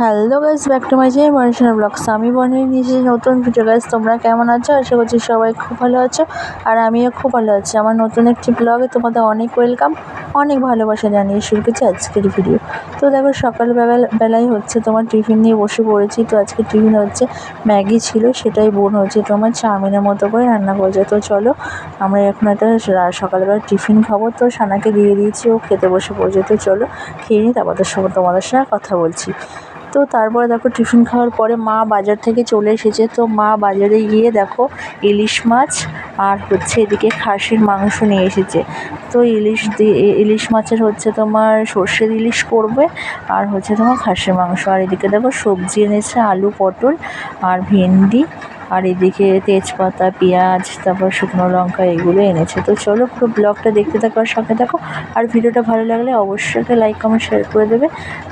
Hello guys back to my channel Manishana vlogs আমি বনি নিয়েছি নতুন ভিডিও গাইস তোমরা কেমন আছো? আশা করছি সবাই খুব ভালো আছো, আর আমিও খুব ভালো আছি। আমার নতুন একটি ব্লগে তোমাদের অনেক ওয়েলকাম অনেক ভালোবাসা জানিয়ে শুরু করছি আজকের ভিডিও তো দেখো, সকালবেলা বেলায় হচ্ছে, তোমার টিফিন নিয়ে বসে পড়েছি। তো আজকে টিফিন হচ্ছে ম্যাগি ছিল, সেটাই বোন হচ্ছে তোমার চাউমিনের মতো করে রান্না করেছে। তো চলো, আমরা এখন একটা সকালবেলা টিফিন খাব। তো সানাকে দিয়ে দিয়েছি, ও খেতে বসে পড়েছে। তো চলো, খেয়ে নিই, তারপর তোমাদের সঙ্গে কথা বলছি। তো তারপরে দেখো টিফিন খাওয়ার পরে মা বাজার থেকে চলে এসেছে। তো মা বাজারে গিয়ে দেখো ইলিশ মাছ আর হচ্ছে এদিকে খাসির মাংস নিয়ে এসেছে। তো ইলিশ দিয়ে ইলিশ মাছের হচ্ছে তোমার সর্ষের ইলিশ করবে আর হচ্ছে তোমার খাসির মাংস। আর এদিকে দেখো সবজি এনেছে আলু, পটল আর ভেন্ডি। আর এদিকে তেজপাতা, পেঁয়াজ, তারপর শুকনো লঙ্কা, এগুলো এনেছে। তো চলো পুরো ব্লগটা দেখতে থাকো আর সঙ্গে দেখো আর ভিডিওটা ভালো লাগলে অবশ্যই একটা লাইক, কমেন্ট শেয়ার করে দেবে।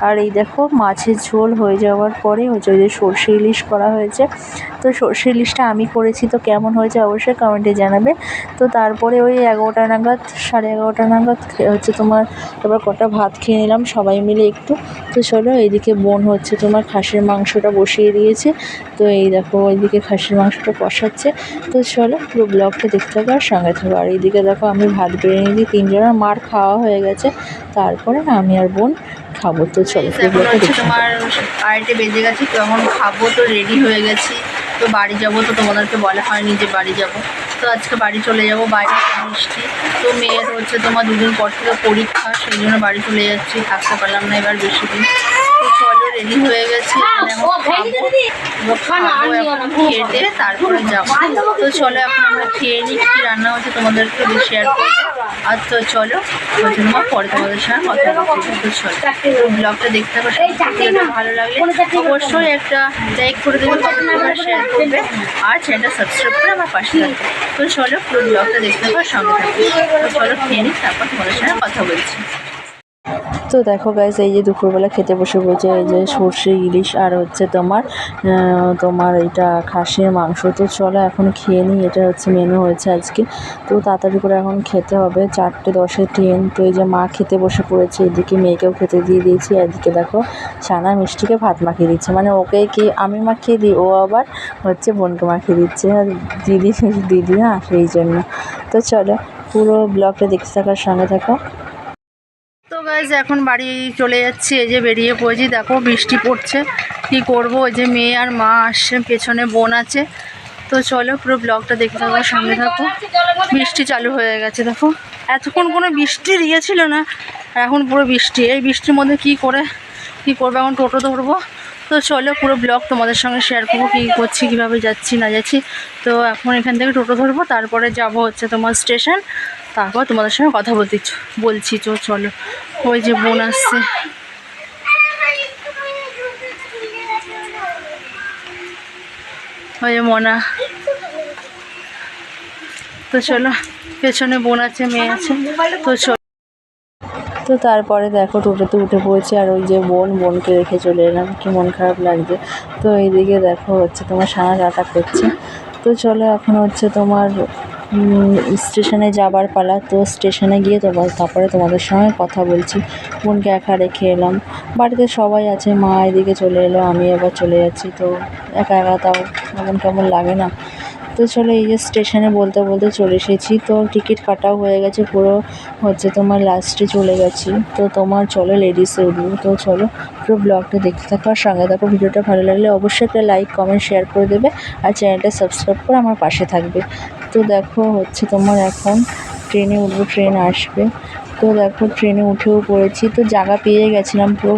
আর এই দেখো মাছের ঝোল হয়ে যাওয়ার পরে হচ্ছে ওই যে সর্ষে ইলিশ করা হয়েছে। তো সর্ষে ইলিশটা আমি করেছি, তো কেমন হয়েছে অবশ্যই কমেন্টে জানাবে। তো তারপরে ওই এগারোটা নাগাদ, সাড়ে এগারোটা নাগাদ হচ্ছে তোমার তারপর কটা ভাত খেয়ে নিলাম সবাই মিলে একটু। তো চলো এইদিকে বোন হচ্ছে তোমার খাসির মাংসটা বসিয়ে দিয়েছে। তো এই দেখো ওইদিকে খাসির মাংসটা কষাচ্ছে তো চলো পুরো ব্লগটা দেখতে থাকো আর সঙ্গে থাকো। আর এইদিকে দেখো আমি ভাত বেড়ে নিয়ে দিই তিনজনের মার খাওয়া হয়ে গেছে। তারপরে আমি আর বোন খাব। তো চলো তোমার আড়াইটে বেজে গেছে তো এখন খাব তো রেডি হয়ে গেছি। তো বাড়ি যাব তো তোমাদেরকে বলা হয়নি যে বাড়ি যাব। তো আজকে বাড়ি চলে যাব বাইরে বৃষ্টি। তো মেয়ের হচ্ছে তোমার দুদিন পর থেকে পরীক্ষা সেই জন্য বাড়ি চলে যাচ্ছি থাকতে পারলাম না এবার বেশি দিন। তো চলো রেডি হয়ে গেছি খেয়ে দিয়ে তারপরে যাব। তো চলো এখন আমরা খেয়ে নিই কী রান্না হচ্ছে তোমাদেরকে শেয়ার করব। আর তো চলো ওই পরে তোমাদের সঙ্গে কথা বলছি তো চলো ব্লগটা দেখতে ভিডিওটা ভালো লাগলে অবশ্যই একটা লাইক করে দেবে কমেন্ট শেয়ার করবে আর চ্যানেলটা সাবস্ক্রাইব করে আমার পাশে থাকবে। তো চলো পুরো ব্লগটা দেখতে থাকো সঙ্গে থাকবে চলো খেয়ে নিই তারপর তোমাদের সঙ্গে কথা বলছি। তো দেখো গাইজ এই যে দুপুরবেলা খেতে বসে পড়েছে এই যে সর্ষে, ইলিশ আর হচ্ছে তোমার তোমার এইটা খাসির মাংস। তো চলো এখন খেয়ে নিই, এটা হচ্ছে মেনু হয়েছে আজকে। তো তাড়াতাড়ি করে এখন খেতে হবে, চারটে দশে ট্রেন তো এই যে মা খেতে বসে পড়েছে, এদিকে মেয়েকেও খেতে দিয়ে দিয়েছি এদিকে দেখো ছানা মিষ্টিকে ভাত মাখিয়ে দিচ্ছে। মানে ওকে কি, আমি মাখিয়ে দিই, ও আবার হচ্ছে বোনকে মাখিয়ে দিচ্ছে। দিদি দিদি না, সেই জন্য। তো চলো, পুরো ব্লগটা দেখতে থাকার সঙ্গে থাকো। গাইজ এখন বাড়ি চলে যাচ্ছি, এই যে বেরিয়ে পড়েছি। দেখো, বৃষ্টি পড়ছে। কি করব? ওই যে মেয়ে আর মা আসছে, পেছনে বোন আছে। তো চলো পুরো ব্লগটা দেখতে থাকো সামনে থাকো। বৃষ্টি চালু হয়ে গেছে, দেখো। এতক্ষণ কোনো বৃষ্টি দিয়েছিল না, আর এখন পুরো বৃষ্টি। এই বৃষ্টির মধ্যে কি করে, কি করব? এখন টোটো ধরবো। তো চলো পুরো ব্লগ তোমাদের সঙ্গে শেয়ার করব, কী করছি, কীভাবে যাচ্ছি, না যাচ্ছি। তো এখন এখান থেকে টোটো ধরবো, তারপরে যাব হচ্ছে তোমার স্টেশন তারপর তোমাদের সঙ্গে কথা বলতে বলছি, তো চলো। ওই যে বোন আসছে। ওই যে মনা। তো চলো, পেছনে বোন আছে, মেয়ে আছে। তো চলো। তো তারপরে দেখো, টোটোতে উঠে পড়েছে, আর ওই যে বোন, বোনকে রেখে চলে এলাম। কি মন খারাপ লাগছে। তো এইদিকে দেখো, হচ্ছে তোমার সানা যাতায়াত করছে তো চলো, এখন হচ্ছে তোমার স্টেশনে যাবার পালা, তো স্টেশনে গিয়ে তোমার তারপরে তোমাদের সঙ্গে কথা বলছি। বোনকে একা রেখে এলাম। বাড়িতে সবাই আছে, মা এদিকে চলে এলো, আমি আবার চলে যাচ্ছি। তো একা একা তাও কেমন কেমন লাগে না। তো চলো এই যে স্টেশনে বলতে বলতে চলে এসেছি। তো টিকিট কাটাও হয়ে গেছে পুরো, হচ্ছে তোমার লাস্টে চলে গেছি। তো তোমার চলো লেডিসে উঠবো। তো চলো পুরো ব্লগটা দেখতে থাকো। আর সঙ্গে থাকো, ভিডিওটা ভালো লাগলে অবশ্যই একটা লাইক কমেন্ট শেয়ার করে দেবে। আর চ্যানেলটা সাবস্ক্রাইব করে আমার পাশে থাকবে। তো দেখো হচ্ছে তোমার এখন ট্রেনে উঠবো ট্রেন আসবে। তো দেখো ট্রেনে উঠেও পড়েছি। তো জায়গা পেয়ে গেছিলাম পুরো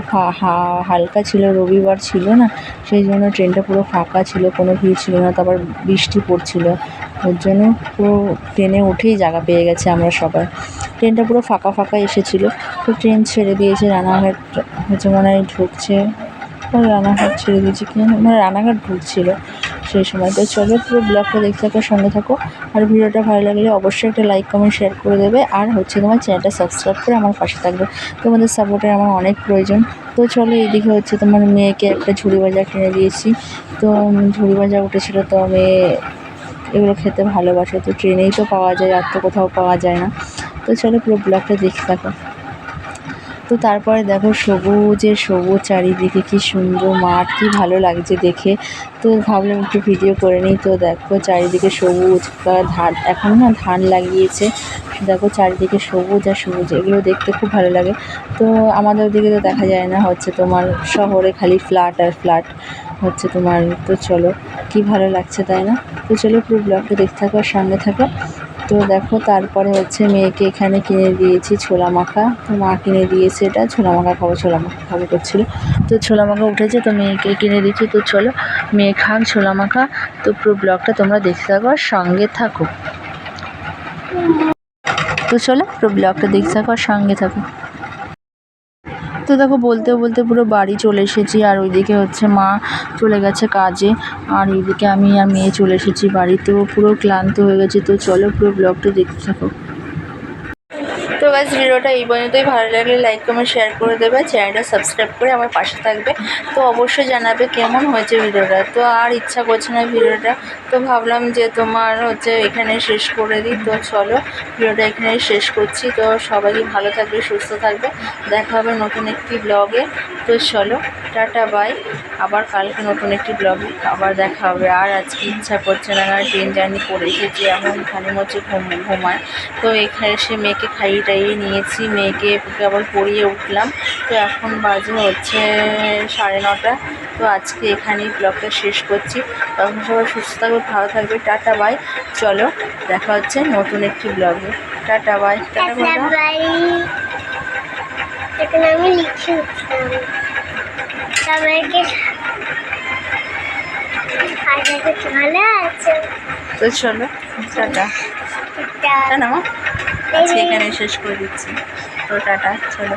হালকা ছিল রবিবার ছিল না। সেই জন্য ট্রেনটা পুরো ফাঁকা ছিল কোনো ভিড় ছিল না। তারপর বৃষ্টি পড়ছিল। ওর জন্য পুরো ট্রেনে উঠেই জায়গা পেয়ে গেছে আমরা সবাই। ট্রেনটা পুরো ফাঁকা ফাঁকা এসেছিল। তো ট্রেন ছেড়ে দিয়েছে রানাঘাট হচ্ছে মনে হয় ঢুকছে। রানাঘাট ছেড়ে দিয়েছে কি জানি, মানে রানাঘাট ঢুকছিল। সেই সময় তো চলো পুরো ব্লগটা দেখতে থাকো, সঙ্গে থাকো। আর ভিডিওটা ভালো লাগলে অবশ্যই একটা লাইক কমেন্ট শেয়ার করে দেবে। আর হচ্ছে তোমার চ্যানেলটা সাবস্ক্রাইব করে আমার পাশে থাকবে। তোমাদের সাপোর্টের আমার অনেক প্রয়োজন। তো চলো এইদিকে হচ্ছে তোমার মেয়েকে একটা ঝুড়ি ভাজা কিনে দিয়েছি। তো ঝুড়ি ভাজা উঠেছিল তো মেয়ে এগুলো খেতে ভালোবাসে। তো ট্রেনেই তো পাওয়া যায়, আর তো কোথাও পাওয়া যায় না। তো চলো পুরো ব্লগটা দেখতে থাকো। তো তারপরে দেখো সবুজের সবুজ চারিদিকে কি সুন্দর মাঠ, কি ভালো লাগছে দেখে। তো ভাবলাম একটু ভিডিও করে নিই। তো দেখো চারিদিকে সবুজ ধান, এখন না ধান লাগিয়েছে। দেখো চারিদিকে সবুজ আর সবুজ, এগুলো দেখতে খুব ভালো লাগে। তো আমাদের ওদিকে তো দেখা যায় না, হচ্ছে তোমার শহরে খালি ফ্ল্যাট আর ফ্ল্যাট হচ্ছে তোমার। তো চলো, কি ভালো লাগছে তাই না? তো চলো পুরো ব্লগটা দেখতে থাকো আর সঙ্গে থাকো। তো দেখো, তারপরে হচ্ছে মেয়েকে এখানে কিনে দিয়েছি ছোলা মাখা। তো মা কিনে দিয়েছে এটা, ছোলা মাখা খাব, ছোলা মাখা খাব করছিল। তো ছোলা মাখা উঠেছে, তো মেয়েকে কিনে দিচ্ছি। তো চলো, মেয়ে খান ছোলা মাখা। তো পুরো ব্লগটা তোমরা দেখতে থাকো আর সঙ্গে থাকো। তো চলো, পুরো ব্লগটা দেখতে থাকো আর সঙ্গে থাকো। তো দেখো বলতে বলতে পুরো বাড়ি চলে এসেছি, আর ওইদিকে হচ্ছে মা চলে গেছে কাজে, আর এইদিকে আমি আর মেয়ে চলে এসেছি বাড়িতেও পুরো ক্লান্ত হয়ে গেছে, তো চলো পুরো ব্লগটা দেখতে থাকো। গাছ ভিডিওটা এই পর্যন্তই। ভালো লাগলে লাইক কমেন্ট শেয়ার করে দেবে চ্যানেলটা সাবস্ক্রাইব করে আমার পাশে থাকবে। তো অবশ্যই জানাবে কেমন হয়েছে ভিডিওটা। তো আর ইচ্ছা করছে না ভিডিওটা। তো ভাবলাম যে তোমার হচ্ছে এখানে শেষ করে দিই। তো চলো, ভিডিওটা এখানে শেষ করছি। তো সবাই ভালো থাকবে, সুস্থ থাকবে। দেখা হবে নতুন একটি ব্লগে তো চলো, টাটা বাই আবার কালকে নতুন একটি ব্লগে আবার দেখা হবে। আর আজকে ইচ্ছা করছে না ট্রেন জার্নি করে এসেছি এখন খালি হচ্ছে ঘুম ঘুমায়। তো এখানে এসে মেয়েকে খাইয়ে টাইয়ে নিয়েছি মেয়েকে ওকে আবার পরিয়ে উঠলাম। তো এখন বাজে হচ্ছে সাড়ে নটা। তো আজকে এখানেই ব্লগটা শেষ করছি। তখন সবাই সুস্থ থাকবে ভালো থাকবে। Tata bye. চলো দেখা হচ্ছে নতুন একটি ব্লগে। Tata bye. Tata bye. এখন আমি লিখে সবাইকে ভালো আছে। তো চলো টাটা। টাটা মা। আজকে এখানে শেষ করে দিচ্ছি। তো টাটা চলো।